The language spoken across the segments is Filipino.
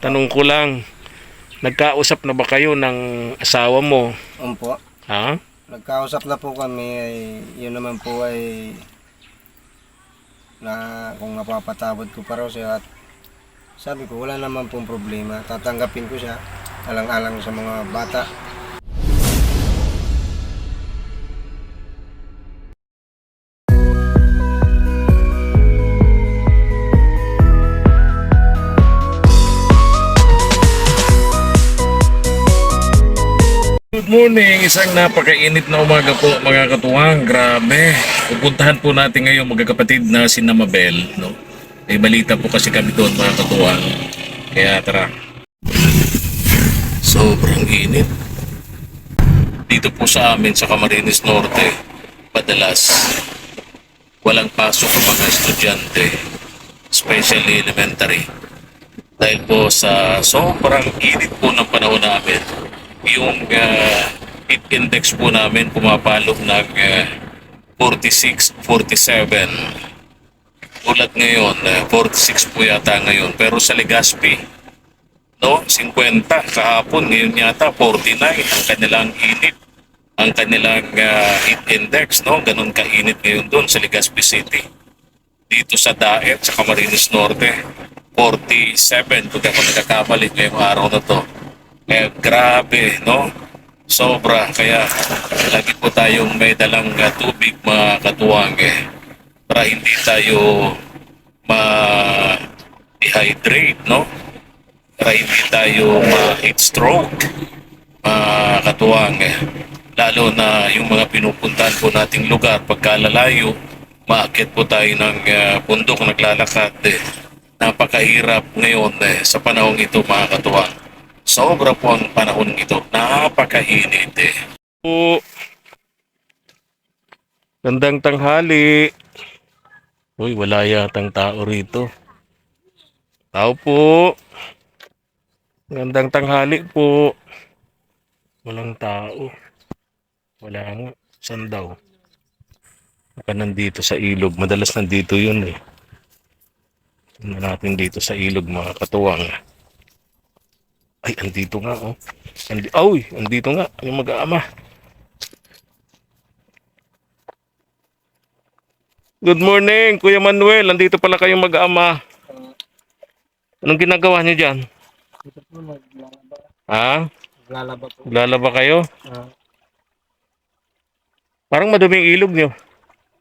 tanong ko lang, nagkausap na ba kayo ng asawa mo? Opo. Ha? Nagkausap na po kami ay yun naman po ay na kung napapatawad ko pa raw siya at sabi ko wala naman pong problema. Tatanggapin ko siya alang-alang sa mga bata. Morning! Isang napakainit na umaga po mga katuwang. Grabe. Pupuntahan po natin ngayon magkakapatid na si Namabel. No? May balita po kasi kami doon mga katuwang. Kaya tara. Sobrang init. Dito po sa amin sa Camarines Norte, madalas walang pasok ang mga estudyante, especially elementary. Dahil po sa sobrang init po ng panahon namin, yung uh, heat index po namin pumapalo ng uh, 46, 47. Ulat ngayon, uh, 46 po yata ngayon. Pero sa Legazpi, no, 50 kahapon, ngayon yata 49 ang kanilang init. Ang kanilang uh, heat index, no, ganun kainit ngayon doon sa Legazpi City. Dito sa Daet, sa Camarines Norte, 47 kung ako nagkakamali ngayong araw na to. Eh, grabe, no? Sobra. Kaya lagi po tayong may dalang uh, tubig mga katuwang eh. Para hindi tayo ma-dehydrate, no? Para hindi tayo ma-heat stroke mga katuwang eh. Lalo na yung mga pinupuntahan po nating lugar pagkalalayo, maakit po tayo ng uh, bundok naglalakad eh. Napakahirap ngayon eh, sa panahong ito mga katuwang. Sobra po ang panahon ito. Napakainit eh. Po. Gandang tanghali. Uy, wala yatang tao rito. Tao po. Gandang tanghali po. Walang tao. Wala nga. Saan daw? Baka nandito sa ilog. Madalas nandito yun eh. Tingnan natin dito sa ilog mga katuwang. Ay, andito nga oh. Andi Ay, andito nga yung mag-aama. Good morning, Kuya Manuel. Andito pala kayong mag-ama. Anong ginagawa niyo diyan? Ha? Naglalaba po. Lalaba kayo? Ah, Parang maduming ilog niyo.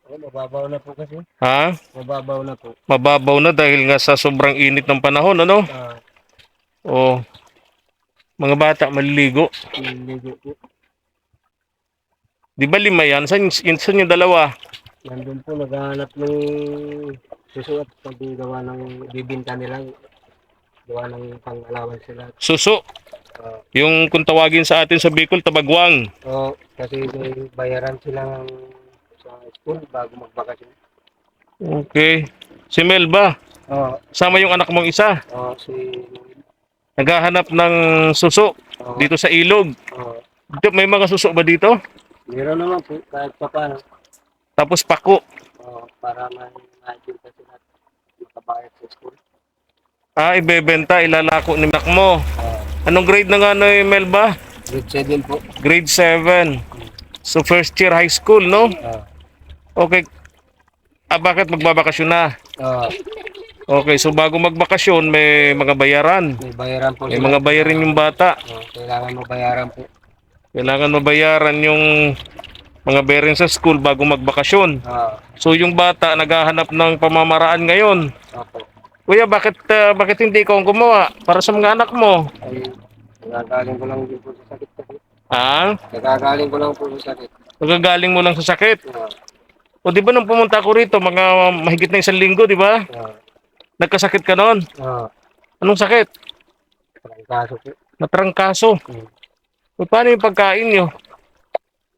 oh, mababaw na po kasi. Ha? Mababaw na po. Mababaw na dahil nga sa sobrang init ng panahon, ano? Ah, O mga bata maliligo. niligo po. Di ba lima yan? Saan, saan yung dalawa? Nandun po naghahanap ng suso at paggawa ng bibinta nila. Gawa ng pang-alawan sila. Suso. Ah, Yung kung tawagin sa atin sa Bicol, tabagwang. oh, kasi may bayaran sila sa school bago magbakasyon. Okay. Si Mel ba? Oh, Sama yung anak mong isa. oh, si Naghahanap ng suso oh, dito sa ilog. oh, Dito, may mga suso ba dito? meron naman po kahit pa paano. Tapos pako. Oh, para may makikita sila at makabayad sa school. Ah, ibebenta, ilalako ni anak mo. Ah, Anong grade na nga no, Mel ba? grade 7 po. Grade 7. So first year high school, no? Ah, Okay. Ah, bakit magbabakasyon na? ah, Okay, so bago magbakasyon, may mga bayaran. may bayaran po May sila. mga bayarin yung bata. Oh, kailangan mabayaran po. Kailangan mabayaran yung mga bayarin sa school bago magbakasyon. Ah, So yung bata naghahanap ng pamamaraan ngayon. opo. Kuya, bakit ah, bakit hindi ikaw ang gumawa para sa mga anak mo? Ay, nagagaling ko lang din po sa sakit kasi. Ha? Nagagaling ko lang po sa sakit. Nagagaling mo lang sa sakit. Ah, O di ba nung pumunta ako rito, mga mahigit na isang linggo, di ba? ah, Nagkasakit ka noon. ah, Anong sakit? parang kaso po. Natrangkaso. Hmm. O paano yung pagkain nyo?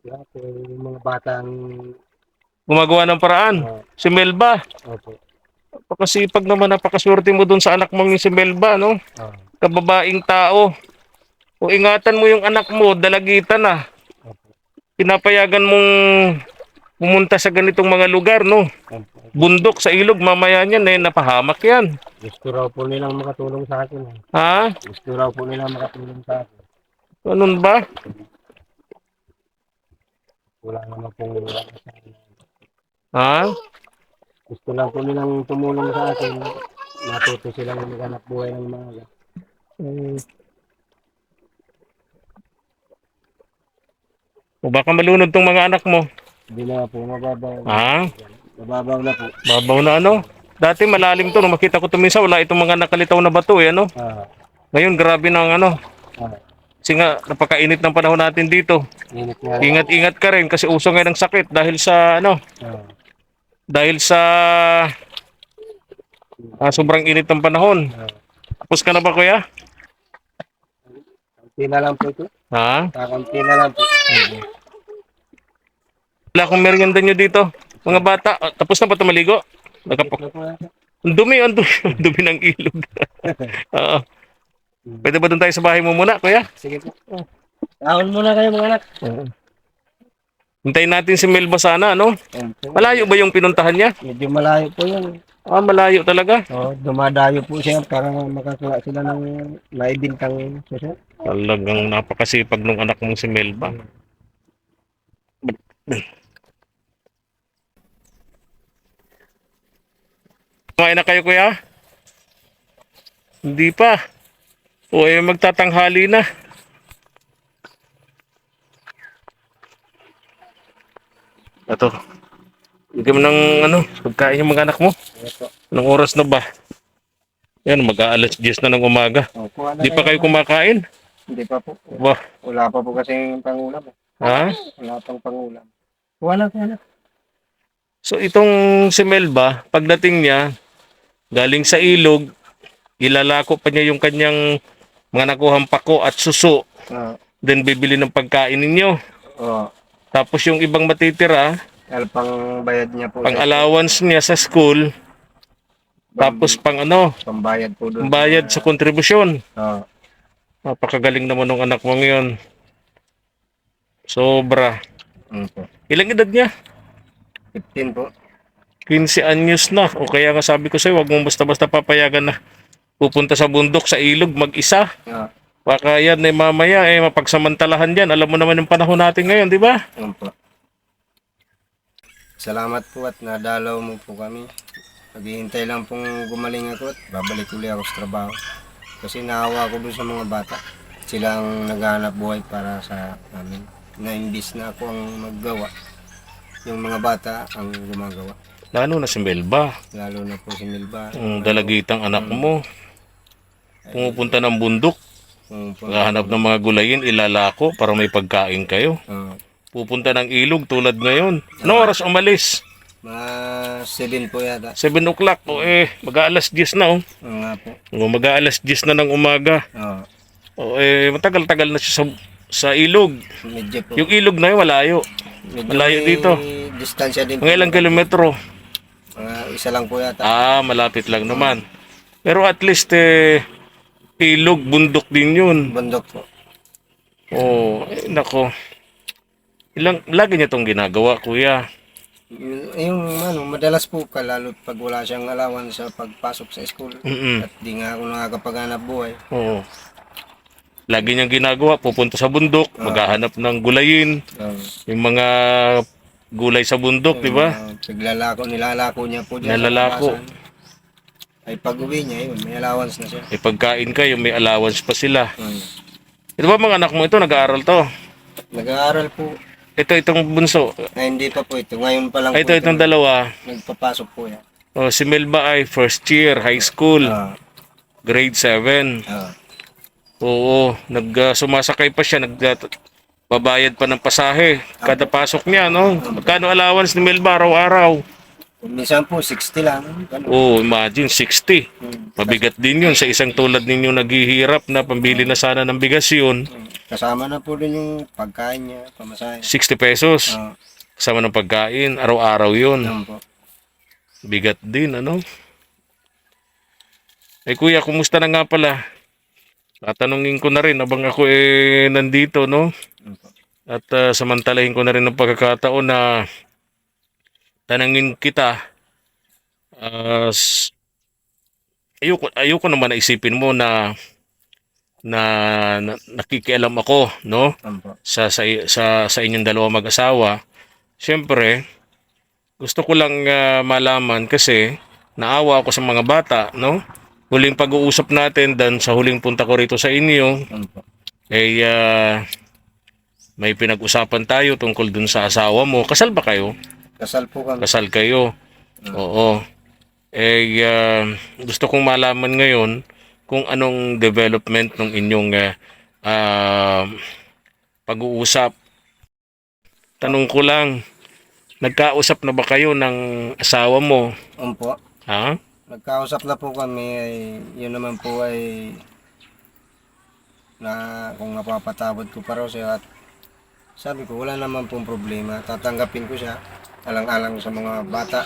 Yeah, so, yung mga batang, Gumagawa ng paraan. ah, Si Melba. opo. Napakasipag naman, napakaswerte mo dun sa anak mong yung si Melba, no? Ah, Kababaing tao. O ingatan mo yung anak mo, dalagitan na. opo. Pinapayagan mong pumunta sa ganitong mga lugar, no? Bundok sa ilog, mamaya niyan eh, napahamak yan. Gusto raw po nilang makatulong sa akin. eh. Ha? Gusto raw po nilang makatulong sa akin. Ganun ba? Wala naman pong wala sa akin. Ha? Gusto lang po nilang tumulong sa akin. Natuto silang maghanap buhay ng mga Hmm. O baka malunod tong mga anak mo. Hindi na po, mababaw. Ha? Mababaw na po. Babaw na ano? Dati malalim to. Nung makita ko ito minsan, wala itong mga nakalitaw na bato eh, ano? Ah, Ngayon, grabe na ang ano. ah, Kasi nga, napakainit ng panahon natin dito. init nga. Ingat-ingat ka rin kasi uso ngayon ng sakit dahil sa ano, Ah, dahil sa ah, sobrang init ng panahon. ah. Tapos ka na ba kuya? Kaunti na lang po ito. Ha? Kakunti na lang po. Wala akong merienda nyo dito. Mga bata, ah, tapos na ba ito maligo? Nagkapok. Ang dumi, ang dumi, ang dumi ng ilog. Oo. Pwede ba doon tayo sa bahay mo muna, kuya? Sige po. Ahon muna kayo mga anak. Oo. Hintayin natin si Melba sana, ano? Malayo ba yung pinuntahan niya? Medyo malayo po yun. Ah, malayo talaga. Oh, dumadayo po siya para makakuha sila ng naibintang suso. Talagang napakasipag nung anak mong si Melba. Kumain na kayo, kuya? Hindi pa. O, eh, magtatanghali na. Ito. Bigyan mo ng ano, pagkain yung mga anak mo. Ito. Anong oras na ba? Yan, mag-aalas 10 na ng umaga. Kuha na Di pa kayo kumakain? Hindi pa po. Ba? Wala pa po kasi pangulam. eh. Ha? Wala pang pangulam. Kuha na, kuha na. So itong si Melba, pagdating niya, galing sa ilog, ilalako pa niya yung kanyang mga nakuhang pako at suso. Oh, Then bibili ng pagkain ninyo. oh. Tapos yung ibang matitira, pang bayad niya po. pang allowance niya sa school, tapos pang ano, Pambayad po doon. bayad sa kontribusyon. Oh, Napakagaling naman ng anak mo ngayon. Sobra. mm po. Ilang edad niya? 15 po. 15 anyos na. O kaya nga sabi ko sa'yo, wag mong basta-basta papayagan na pupunta sa bundok, sa ilog, mag-isa. Oh, Baka yan eh mamaya eh mapagsamantalahan yan. Alam mo naman yung panahon natin ngayon, di ba? yun po. Salamat po at nadalaw mo po kami. Naghihintay lang pong gumaling ako at babalik uli ako sa trabaho. Kasi naawa ko doon sa mga bata. Sila ang naghahanap buhay para sa amin. Na imbis na ako ang maggawa. Yung mga bata ang gumagawa. Lalo na si Melba, Lalo na po si Milba. ang dalagitang anak mo. Pumupunta ng bundok, Kung po, maghahanap ng mga gulayin, ilalako para may pagkain kayo. Pupunta ng ilog tulad ngayon. Ano oras umalis? mga 7 po yata. 7 o'clock. O eh, mag-aalas 10 na oh. Oo nga po. Mag-aalas 10 na ng umaga. Oo. O eh, matagal-tagal na siya sa, sa ilog. medyo po. Yung ilog na yun, malayo. medyo malayo dito. Distansya din po. Mga ilang kilometro. Isa lang po yata. Ah, malapit lang naman. Pero at least eh, ilog, bundok din yun. Bundok po. Oh, eh, nako. Ilang, lagi niya tong ginagawa, kuya. Yung, yung ano, madalas po ka, lalo pag wala siyang alawan sa pagpasok sa school. Mm At di nga ako nakakapaghanap buhay. Oo. Lagi niyang ginagawa, pupunta sa bundok, maghahanap ng gulayin, So, yung mga gulay sa bundok, di ba? uh, paglalako, nilalako niya po dyan. Nilalako. Ay pag uwi niya, yun, may allowance na siya. May pagkain kayo, may allowance pa sila. Hmm. Ito ba mga anak mo ito, nag-aaral to? Nag-aaral po. Ito, itong bunso. Ay, hindi pa po ito. Ngayon pa lang Ay, po ito, itong dalawa. Nagpapasok po yan. Oh, si Melba ay first year, high school, Ah, grade 7. ah. Oo, nag uh, sumasakay pa siya, nag uh, babayad pa ng pasahe kada pasok niya, no? Magkano allowance ni Melba araw-araw? Minsan po, 60 lang. Ganun. Oh, imagine 60. Hmm. Mabigat din 'yun sa isang tulad ninyo naghihirap na pambili na sana ng bigas 'yun. Kasama na po din yung pagkain niya, pamasahe. 60 pesos Ah, kasama ng pagkain, araw-araw 'yun. yan po. Bigat din, ano? Eh kuya, kumusta na nga pala? Tatanungin ko na rin abang ako eh nandito, no? At ah, samantalahin ko na rin ng pagkakataon na tanangin kita s- ayoko, ayoko naman na isipin mo na na, na nakikialam ako, no? Sa, sa, sa, sa inyong dalawa mag-asawa. Siyempre, gusto ko lang ah, malaman kasi naawa ako sa mga bata, no? Huling pag-uusap natin dan sa huling punta ko rito sa inyo, Opo. eh ah, may pinag-usapan tayo tungkol dun sa asawa mo. Kasal ba kayo? Kasal po kami. Kasal kayo. Oo. Eh, ah, gusto kong malaman ngayon kung anong development ng inyong ah, ah, pag-uusap. Tanong ko lang, nagkausap na ba kayo ng asawa mo? Opo. Ha? Nagkausap na po kami ay yun naman po ay na kung napapatawad ko pa raw siya at sabi ko wala naman pong problema. Tatanggapin ko siya. Alang-alang sa mga bata.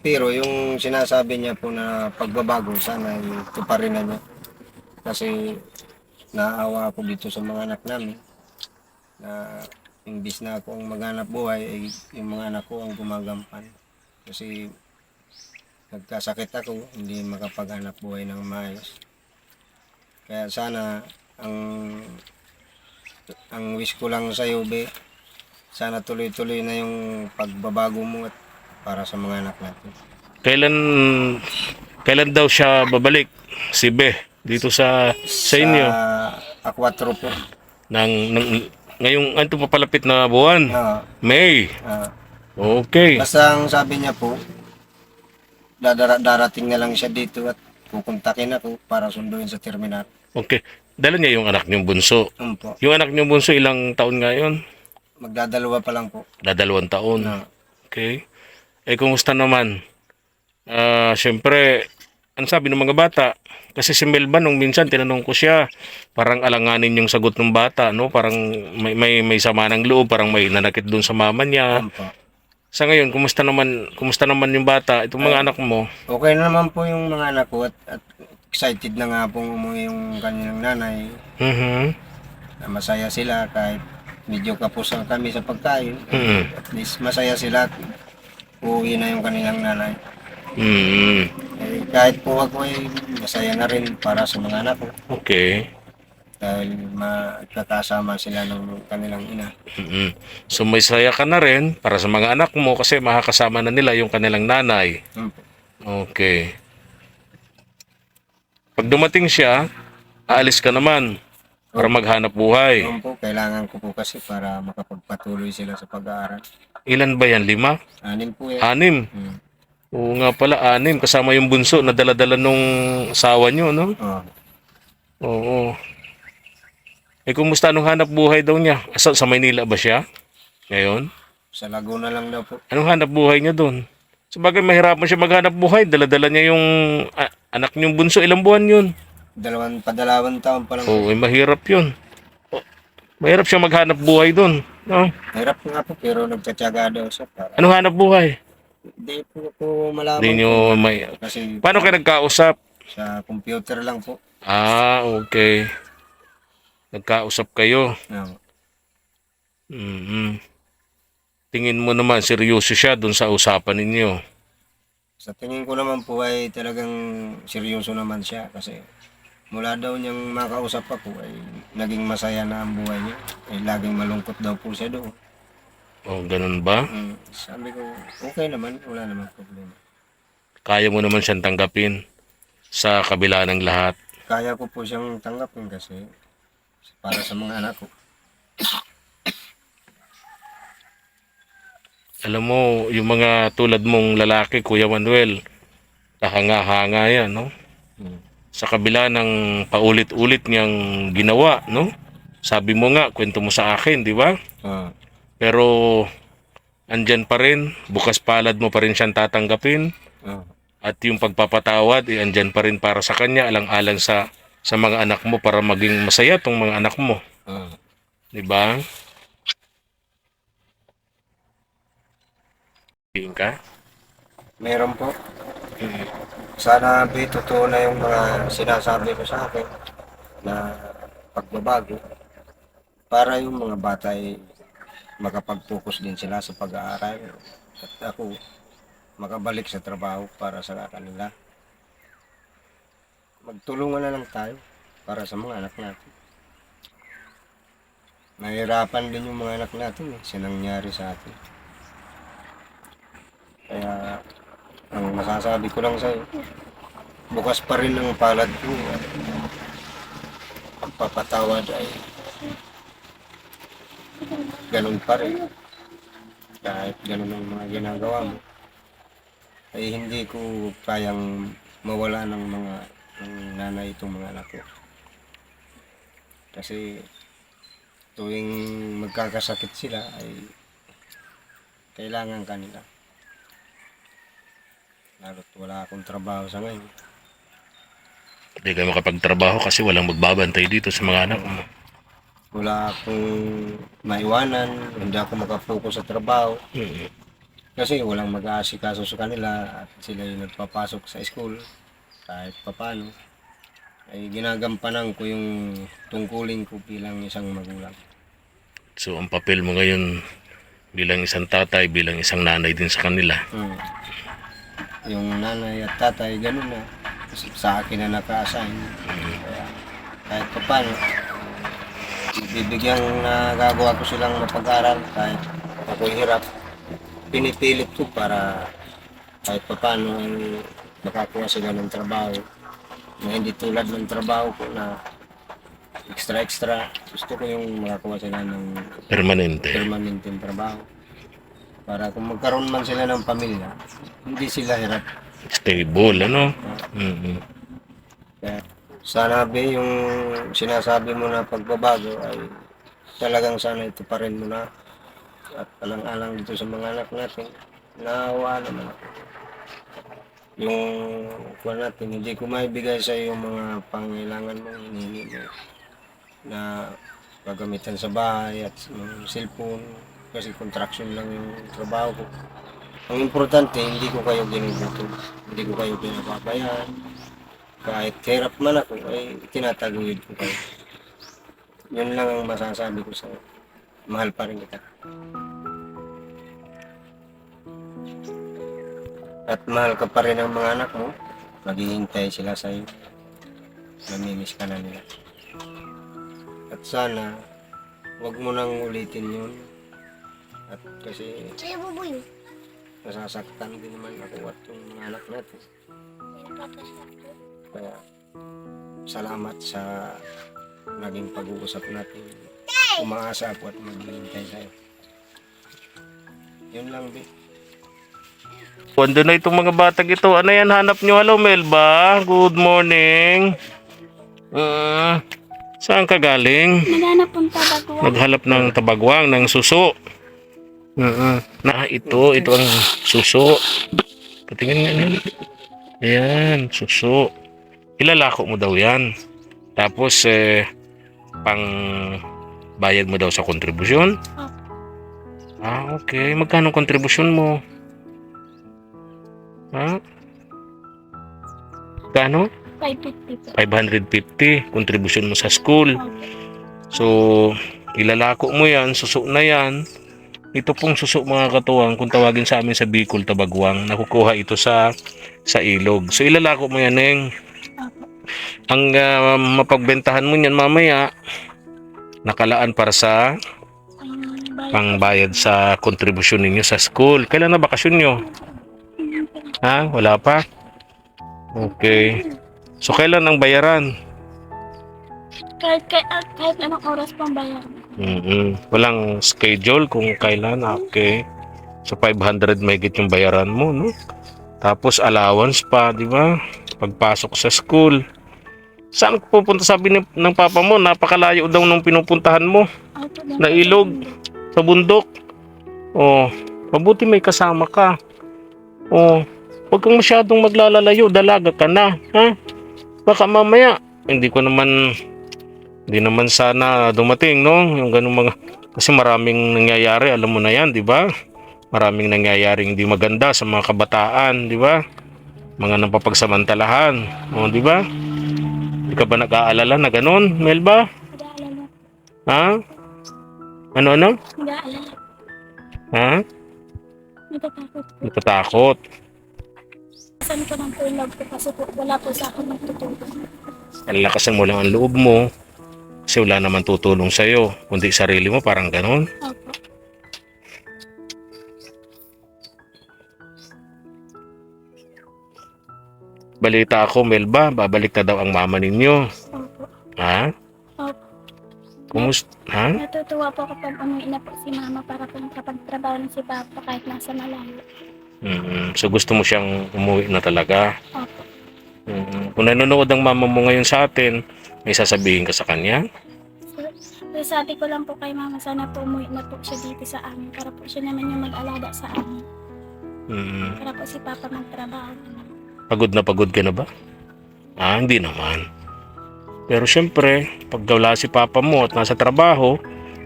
Pero yung sinasabi niya po na pagbabago sana ay tuparin na niya. Kasi naawa ako dito sa mga anak namin na imbis na ako ang maghanap buhay ay yung mga anak ko ang gumagampan. Kasi nagkasakit ako, hindi makapaghanap buhay ng maayos. Kaya sana ang ang wish ko lang sa iyo, be, sana tuloy-tuloy na yung pagbabago mo at para sa mga anak natin. Kailan kailan daw siya babalik? Si Be dito sa sa inyo Sa A4 po. ng, ng ngayong ano papalapit na buwan. Ah, May. ah. Okay. basta ang sabi niya po, dadara, darating na lang siya dito at kukontakin ako para sunduin sa terminal. Okay. Dala niya yung anak niyong bunso. Um po. Yung anak niyong bunso ilang taon ngayon? Magdadalawa pa lang po. Dadalawang taon. Na, Okay. Eh, kumusta naman? Ah, syempre, ang sabi ng mga bata, kasi si Melba nung minsan tinanong ko siya, parang alanganin yung sagot ng bata, no? Parang may may, may sama ng loob, parang may nanakit doon sa mama niya. um po. Sa ngayon, kumusta naman kumusta naman yung bata, itong mga anak mo? Okay na naman po yung mga anak ko at, at excited na nga pong umuwi yung kanilang nanay Mhm. na masaya sila kahit medyo kapusan kami sa pagkain. Mhm. At least masaya sila at uuwi na yung kanilang nanay. Mhm. Eh, kahit po ako ay masaya na rin para sa mga anak ko Okay. dahil makakasama sila ng kanilang ina. Mhm. So may saya ka na rin para sa mga anak mo kasi makakasama na nila yung kanilang nanay. Po. Okay. Pag dumating siya, aalis ka naman para maghanap buhay. Um po, kailangan ko po kasi para makapagpatuloy sila sa pag-aaral. Ilan ba yan? Lima? Anin po yan. Anim? Hmm. Oo nga pala, anim. Kasama yung bunso na dala-dala nung asawa nyo, no? Oh. Oo. Eh, kumusta nung hanap buhay daw niya? Sa, sa Maynila ba siya? Ngayon? Sa Laguna lang daw po. Anong hanap buhay niya doon? Sabagay, mahirapan siya maghanap buhay. Dala-dala niya yung ah, anak niyong bunso. Ilang buwan yun? Dalawang padalawang taon pa lang. Oo, eh, mahirap yun. Oh, mahirap siya maghanap buhay doon. No? Hirap nga po pero nagtsatsaga daw siya para Anong hanap buhay? hindi po po malaman Hindi nyo may... kasi Paano kayo nagkausap? sa computer lang po. Ah, okay. Nagkausap kayo. No. mm Tingin mo naman, seryoso siya doon sa usapan ninyo. Sa tingin ko naman po ay talagang seryoso naman siya kasi mula daw niyang makausap ako ay naging masaya na ang buhay niya. Ay laging malungkot daw po siya doon. O, ganun ba? Mm, sabi ko, okay naman, wala naman problema. Kaya mo naman siyang tanggapin sa kabila ng lahat. Kaya ko po siyang tanggapin kasi para sa mga anak ko. Alam mo, yung mga tulad mong lalaki, Kuya Manuel, kahanga-hanga yan, no? Mm. Sa kabila ng paulit-ulit niyang ginawa, no? Sabi mo nga, kwento mo sa akin, di ba? Ah, Pero andyan pa rin, bukas palad mo pa rin siyang tatanggapin ah, at yung pagpapatawad eh, andyan pa rin para sa kanya alang-alang sa sa mga anak mo para maging masaya tong mga anak mo, ah. 'di ba? Tingin ka? Meron po. Sana be, totoo na yung mga sinasabi ko sa akin na pagbabago para yung mga bata ay makapag-focus din sila sa pag-aaral. At ako, makabalik sa trabaho para sa kanila. Magtulungan na lang tayo para sa mga anak natin. Nahirapan din yung mga anak natin eh, sa nangyari sa atin. Kaya, ang masasabi ko lang sa'yo, bukas pa rin ang palad ko. At pagpapatawad ay ganun pa rin. Kahit ganun ang mga ginagawa mo, ay hindi ko kayang mawala ng mga ng nanay itong mga anak ko. Kasi tuwing magkakasakit sila ay kailangan kanila. Lalo't wala akong trabaho sa ngayon. Hindi ka makapagtrabaho kasi walang magbabantay dito sa mga anak mo. Wala akong maiwanan, hindi ako makapokus sa trabaho. Mm. Kasi walang mag-aasikaso sa kanila at sila yung nagpapasok sa school kahit papano. Ay ginagampanan ko yung tungkulin ko bilang isang magulang. So ang papel mo ngayon bilang isang tatay, bilang isang nanay din sa kanila. Hmm. Yung nanay at tatay, ganun na. Kasi Sa akin na naka-assign. Kaya kahit papano, bibigyan na gagawa ko silang mapag-aral kahit ako'y hirap. Pinipilit ko para kahit papano ay makakuha sila ng trabaho na hindi tulad ng trabaho ko na extra extra gusto ko yung makakuha sila ng Permanente. permanenteng trabaho para kung magkaroon man sila ng pamilya hindi sila hirap. Stable, ano? Mm. kaya sana be yung sinasabi mo na pagbabago ay talagang sana ito pa rin mo na at alang-alang dito sa mga anak natin. Naawa naman ako. Yung kuha natin hindi ko maibigay sa iyo yung mga pangailangan mo hinihingi mo na gagamitan sa bahay at yung cellphone kasi contraction lang yung trabaho ko. Ang importante hindi ko kayo ginugutom. Hindi ko kayo pinababayaan. Kahit hirap man ako ay tinataguyod ko kayo. Yun lang ang masasabi ko sa mahal pa rin kita. At mahal ka pa rin ang mga anak mo maghihintay sila sa iyo namimiss ka na nila. At sana wag mo nang ulitin yun at kasi Kaya bubuyo. nasasaktan din naman ako at yung mga anak natin kaya salamat sa naging pag-uusap natin. Umaasa ako at maghihintay tayo. Yun lang, Bi. Kundo na itong mga batang ito. Ano yan hanap nyo? Hello, Melba. Good morning. Ah, saan ka galing? Naghanap ng tabagwa. Naghalap ng tabagwang, ng suso. Oo. Na ito, ito ang suso. Patingin nga yan. Ayan, suso. Ilalako mo daw yan. Tapos, eh, pang bayad mo daw sa kontribusyon. Ah, okay. Magkano kontribusyon mo? Ha? Kano? 550 po. 550 kontribusyon mo sa school. So, ilalako mo yan, suso na yan. Ito pong suso mga katuwang, kung tawagin sa amin sa Bicol, Tabagwang, nakukuha ito sa sa ilog. So, ilalako mo yan, Neng. Ang ah, mapagbentahan mo niyan mamaya, nakalaan para sa Ang bayad. pangbayad sa kontribusyon ninyo sa school. Kailan na bakasyon nyo? Ha? Wala pa? Okay. So, kailan ang bayaran? Kahit, kahit, ah, kahit anong oras pang bayad. mm Walang schedule kung kailan. Okay. So 500 may yung bayaran mo, no? Tapos allowance pa, di ba? Pagpasok sa school. Saan pupunta sabi ni, ng papa mo? Napakalayo daw nung pinupuntahan mo. Opo, Na ilog. Sa bundok. Oh, mabuti may kasama ka. Oh, huwag kang masyadong maglalalayo. Dalaga ka na. Ha? Baka mamaya, hindi ko naman hindi naman sana dumating, no? Yung ganung mga kasi maraming nangyayari, alam mo na 'yan, 'di ba? Maraming nangyayaring hindi maganda sa mga kabataan, 'di ba? Mga napapagsamantalahan, oh, 'di ba? Hindi ka ba nag-aalala na ganun, Melba? Ha? Ano ano? Nag-aalala. Ha? Natatakot. Natatakot. Palalakasan ko ng po yung loob ko kasi po wala po sa akin magtutulong. Lakasan mo lang ang loob mo. Kasi wala naman tutulong sa'yo. Kundi sarili mo, parang ganon. Opo. Balita ako, Melba, babalik na daw ang mama ninyo. Opo. Ha? Opo. Kumusta? Ha? Natutuwa po kapag umuwi na po si mama para po makapagtrabaho na si papa kahit nasa malayo. mm So gusto mo siyang umuwi na talaga. Opo. mm Kung nanonood ang mama mo ngayon sa atin, may sasabihin ka sa kanya? Sabi ko lang po kay mama, sana po umuwi na po siya dito sa amin para po siya naman yung mag-alaga sa amin. mm Para po si papa magtrabaho. Pagod na pagod ka na ba? Ah, hindi naman. Pero syempre, pag wala si papa mo at nasa trabaho,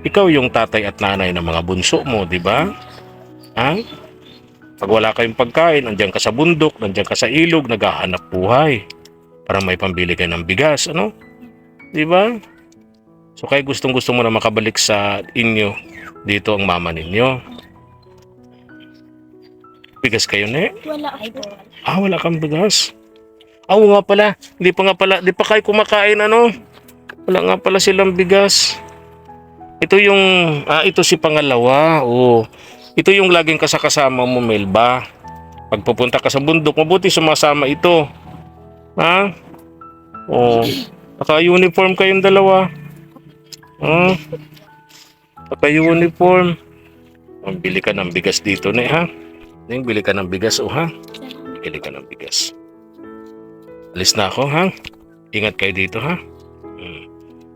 ikaw yung tatay at nanay ng mga bunso mo, di ba? Ha? Pag wala kayong pagkain, andyan ka sa bundok, andyan ka sa ilog, naghahanap buhay. Para may pambili ka ng bigas, ano? Di ba? So kaya gustong gusto mo na makabalik sa inyo, dito ang mama ninyo. Bigas kayo, ne? Wala po. Ah, wala kang bigas. Ah, oo nga pala. Hindi pa nga pala. Di pa kayo kumakain ano. Wala nga pala silang bigas. Ito yung, ah, ito si pangalawa. Oo. Ito yung laging kasakasama mo, Melba. Pag pupunta ka sa bundok, mabuti sumasama ito. Ha? Oo. Naka-uniform kayong dalawa. Ha? Naka-uniform. Bili ka ng bigas dito, ne, ha? Ning, bili ka ng bigas, oh, ha? Bili ka ng bigas. Alis na ako, ha? Ingat kayo dito, ha? Hmm.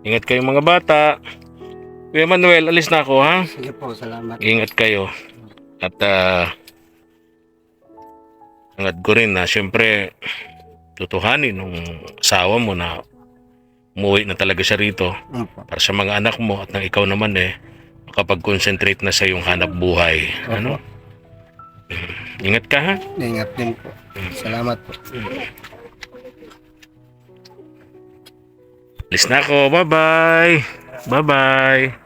Ingat kayo mga bata. Kuya Manuel, alis na ako, ha? Sige po, salamat. Ingat kayo. At, ah, hangad ko rin na, syempre, tutuhanin nung asawa mo na umuwi na talaga siya rito Opo. para sa mga anak mo at nang ikaw naman eh, makapag-concentrate na sa iyong hanap buhay. Ano? Ingat ka, ha? Ingat din po. Salamat po. Alis na ako. Bye-bye. Bye-bye.